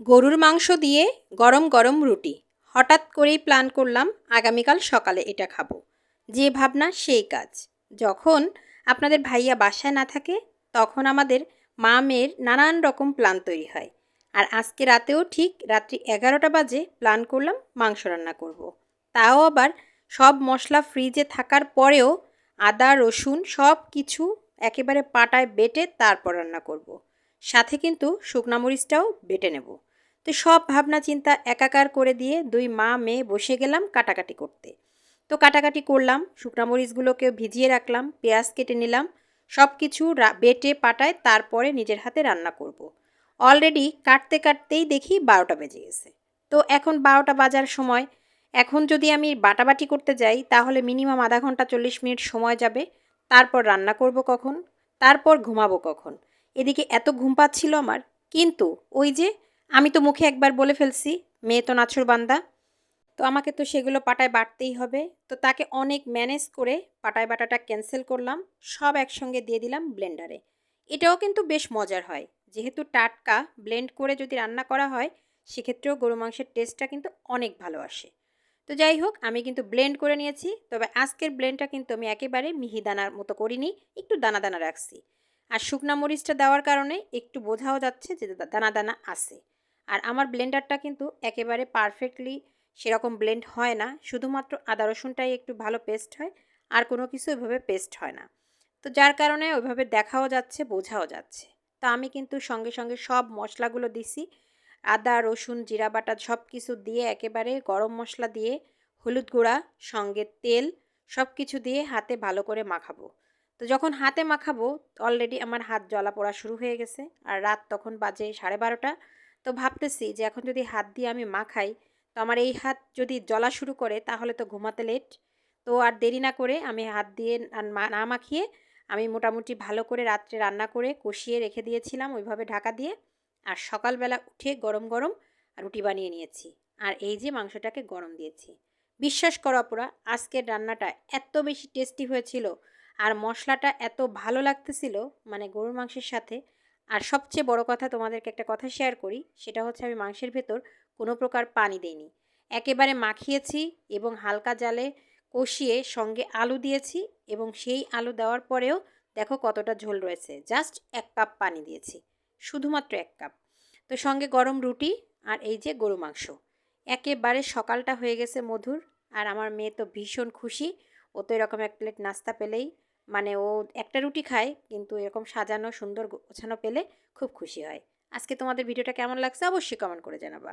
গরুর মাংস দিয়ে গরম গরম রুটি হঠাৎ করেই প্ল্যান করলাম আগামীকাল সকালে এটা খাব যে ভাবনা সেই কাজ যখন আপনাদের ভাইয়া বাসায় না থাকে, তখন আমাদের মা মেয়ের নানান রকম প্ল্যান তৈরি হয় আর আজকে রাতেও ঠিক রাত্রি এগারোটা বাজে প্ল্যান করলাম মাংস রান্না করব। তাও আবার সব মশলা ফ্রিজে থাকার পরেও আদা, রসুন সব কিছু একেবারে পাটায় বেটে তারপর রান্না করব। সাথে কিন্তু শুকনা মরিচটাও বেটে নেব। তো সব ভাবনা চিন্তা একাকার করে দিয়ে দুই মা মেয়ে বসে গেলাম কাটাকাটি করতে। তো কাটাকাটি করলাম, শুকনা মরিচগুলোকে ভিজিয়ে রাখলাম, পেঁয়াজ কেটে নিলাম সব কিছু বেটে পাটায় তারপরে নিজের হাতে রান্না করব। অলরেডি কাটতে কাটতেই দেখি বারোটা বেজে গেছে। তো এখন বারোটা বাজার সময়। এখন যদি আমি বাটাবাটি করতে যাই, তাহলে মিনিমাম আধা ঘণ্টা চল্লিশ মিনিট সময় যাবে। তারপর রান্না করব কখন? তারপর ঘুমাবো কখন? এদিকে এত ঘুম পাচ্ছিল আমার। কিন্তু ওই যে, আমি তো মুখে একবার বলে ফেলছি, মেয়ে তো নাছুর বান্দা। তো আমাকে তো সেগুলো পাটায় বাটতেই হবে। তো তাকে অনেক ম্যানেজ করে পাটায় বাটাটা ক্যান্সেল করলাম, সব একসঙ্গে দিয়ে দিলাম ব্লেন্ডারে। এটাও কিন্তু বেশ মজার হয়। যেহেতু টাটকা ব্লেন্ড করে যদি রান্না করা হয়, সেক্ষেত্রেও গরু মাংসের টেস্টটা কিন্তু অনেক ভালো আসে। তো যাই হোক, আমি কিন্তু ব্লেন্ড করে নিয়েছি, তবে আজকের ব্লেন্ডটা কিন্তু আমি একেবারে মিহি দানার মতো করিনি, একটু দানা দানা রাখছি। আর শুকনা মরিচটা দেওয়ার কারণে একটু বোঝাও যাচ্ছে যে দানা দানা আছে। আর আমার ব্লেন্ডারটা কিন্তু একেবারে পারফেক্টলি সেরকম ব্লেন্ড হয় না, শুধুমাত্র আদা রসুনটাই একটু ভালো পেস্ট হয়, আর কোনো কিছু ওইভাবে পেস্ট হয় না। তো যার কারণে ওইভাবে দেখাও যাচ্ছে, বোঝাও যাচ্ছে। তো আমি কিন্তু সঙ্গে সঙ্গে সব মশলাগুলো দিছি। আদা, রসুন, জিরা বাটা সব কিছু দিয়ে একেবারে গরম মশলা দিয়ে হলুদ গুঁড়া, সঙ্গে তেল সব কিছু দিয়ে হাতে ভালো করে মাখাবো। তো যখন হাতে মাখাবো অলরেডি আমার হাত জ্বলা পড়া শুরু হয়ে গেছে। আর রাত তখন বাজে সাড়ে বারোটা। তো ভাবতেছি যে এখন যদি হাত দিয়ে আমি মাখাই, তো আমার এই হাত যদি জ্বলা শুরু করে, তাহলে তো ঘুমাতে লেট তো আর দেরি না করে আমি হাত দিয়ে না মাখিয়ে আমি মোটামুটি ভালো করে রাত্রে রান্না করে কষিয়ে রেখে দিয়েছিলাম ওইভাবে ঢাকা দিয়ে। আর সকালবেলা উঠে গরম গরম রুটি বানিয়ে নিয়েছি। আর এই যে মাংসটাকে গরম দিয়েছি। বিশ্বাস করা পুরা আজকের রান্নাটা এত বেশি টেস্টি হয়েছিল। আর মশলাটা এত ভালো লাগতেছিল মানে গরুর মাংসের সাথে। আর সবচেয়ে বড় কথা তোমাদেরকে একটা কথা শেয়ার করি, সেটা হচ্ছে আমি মাংসের ভেতর কোনো প্রকার পানি দেইনি। একেবারে মাখিয়েছি এবং হালকা জালে কষিয়ে সঙ্গে আলু দিয়েছি এবং সেই আলু দেওয়ার পরেও দেখো কতটা ঝোল রয়েছে। জাস্ট এক কাপ পানি দিয়েছি, শুধুমাত্র এক কাপ। তো সঙ্গে গরম রুটি আর এই যে গরু মাংস। একেবারে সকালটা হয়ে গেছে মধুর, আর আমার মেয়ে তো ভীষণ খুশি। ও তো এরকম এক প্লেট নাস্তা পেলেই মানে ও একটা রুটি খায়, কিন্তু এরকম সাজানো, সুন্দর, গোছানো পেলে খুব খুশি হয়। আজকে তোমাদের ভিডিওটা কেমন লাগছে অবশ্যই কমেন্ট করে জানাবা।